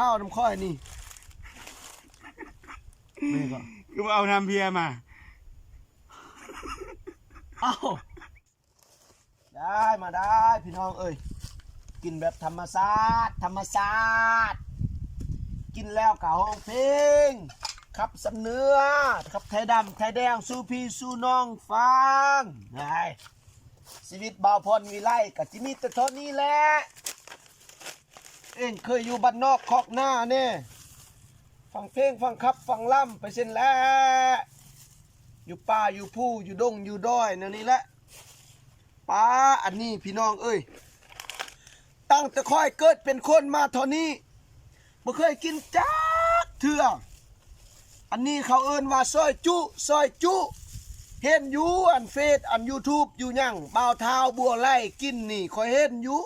ข้าวน้ำข้อยนี่นี่ก็คือเอาน้ำเบียร์มา เอ้าได้มาได้พี่น้องเอ้ยกินแบบธรรมชาติธรรมชาติกินแล้วกะห้องเพลงครับสำเนื้อครับไทยดำไทยแดงสู้พี่สู้น้องฟังไงชีวิตบ่าวพรวิไลกับจิมีแต่เท่านี้แหละ เอ็งเคยอยู่บ้านนอกคอกหน้าเนี่ยฟังเพลงฟังครับฟังล่ำไปเส้นแล้ว อยู่ป่าอยู่ผู้อยู่ดงอยู่ดอยเนั่นนี่แหละป้าอันนี้พี่น้องเอ้ยตั้งแต่ค่อยเกิดเป็นคนมาเท่านี้บ่เคยกินจักเถื่ออันนี้เขาเอิ้นว่าซอยจุซอยจุ เห็นอยู่อันเฟซอันยูทูบอยู่ยังบ่าวเท้าบัวไล่กินนี่คอยเห็นอยู่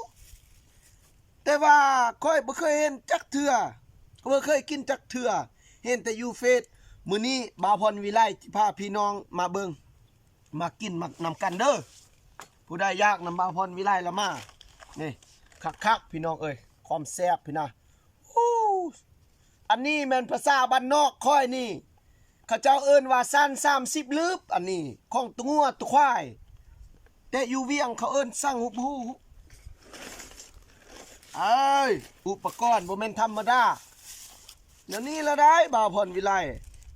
แต่ว่าค่อยบ่เคยเห็นจักเถื่อบ่เคยกินจักเถื่อเห็นแต่อยู่เฟซมื้อนี้บ่าวพรวิไลสิพาพี่น้องมาเบิ่งมากินมานำกันเด้อผู้ใดอยากนำบ่าวพรวิไลละมานี่คักๆพี่น้องเอ้ยความแซ่บพี่นะอู้อันนี้แม่นภาษาบ้านนอกค่อยนี่เขาเจ้าเอิ้นว่าสั้น30ลึบอันนี้ของตัวงัวตัวควายแต่อยู่เวียงเขาเอิ้นสั่งหุบหู เอ้ยอุปกรณ์บ่แม่นธรรมดาเดี๋ยวนี้ละได้บ่าวพรวิไล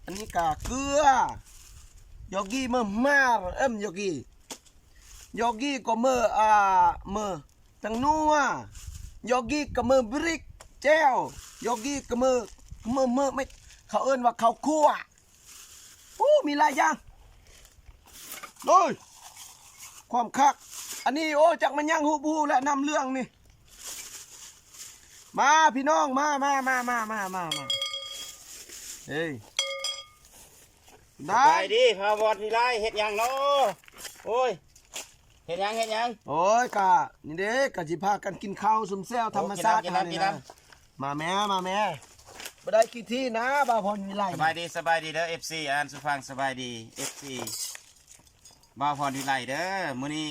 อันนี้กาเกลือยอกี้เมื่อมาเอ็มยอกี้ยอกี้ก็เมื่ออ่าเมื่อตังนัวยอกี้ก็เมื่อบริกแจ้วยอกี้ก็เมื่อเมื่อเมื่อไม่เขาเอิ้นว่าเขาคั่วโอ้มีหลายอย่างโอ้ยความคัก อันนี้โอ้จักมันยังหูบูและนำเรื่องนี่ มาพี่น้องมามามามามามามาเฮ้ยสได้บายดีพาวอดที่ไรเฮ็ดหยังเนาะโอ้ยเฮ็ดหยังเฮ็ดหยังโอ้ยกะนี่เด้กะจิพากันกินข้าวซุมแซวธรรมชาติกินน้ำกินน้ำะมาแม่มาแม่บ่ได้กี่ที่นะบ่าวพรวิไลสบายดีสบายดีเด้อ FC อ่านสุฟังสบายดี FC บ่าวพรที่ไรเด้อมื้อนี้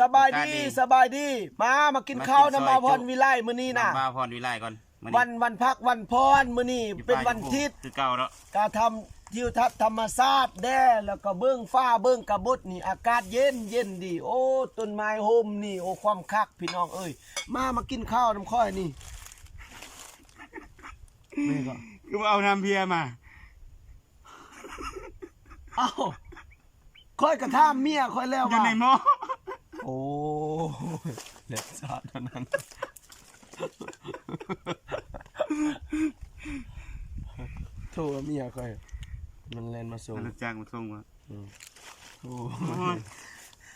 สบายสบายดีดีสบายดี มามากินมากินข้าวซนะอยบ่าวพรจุวิไลมื้อนี้น่ะบ่าวพรที่ไรก่อนมื้อวันวันพักวันพรมื้อนี้อยู่เป็นป่าวันอยู่อาทิตย์คือเก่าแล้วการทำทิวทัศน์ธรรมชาติแด้แล้วก็เบื้องฟ้าเบื้องกระบุดนี่อากาศเย็นเย็นดี โอ้ต้นไม้โฮมนี่โอ้ความคักพี่น้องเอ้ยมามากินข้าวน้ำข้อยนี่นี่ก็คือเอาน้ำเบียร์มาเอ้าค่อยกระท่ามเมียค่อยแล้วอยู่ว่าในหม้อโอ้เล็ดสาดเท่านั้นโทรเมียค่อย มันแลนมาส่งรถจ้างมาส่งมาโอ้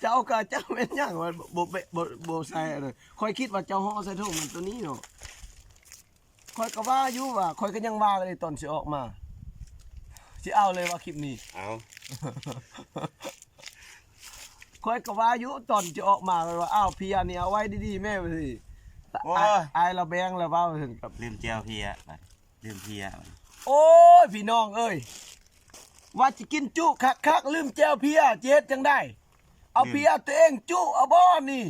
เจ้ากะเจ้าเป็นหยังวะบ่บ่บ่บ่ใส่อะไรค่อยคิดว่าเจ้าฮ้อใส่ถุงมันตัวนี้เนาะค่อยก็ว่าอยู่ว่าค่อยก็ยังว่าเลยตอนสิออกมาสิเอาเลยว่าคลิปนี้เอา ค่อยก็ว่าอยู่ตอนจะออกมาเลยว่าอ้าวพี่อันนี้เอาไว้ดีๆแม่ไปสิอายอายเราแบงแล้วว่าถึงกับ ลืมเจียวเพียไปลืมเพียโอ้ยพี่น้องเอ้ยว่าจะกินจุคักๆลืมแจ้วเพียเจ็ดจังได้ เอาเพียตัวเองจุเอาบ่นี่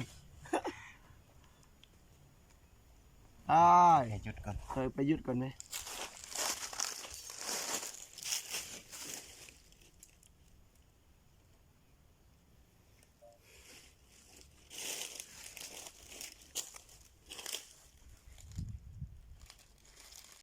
อ้ายให้หยุดก่อนเคยไปยุดก่อนไหม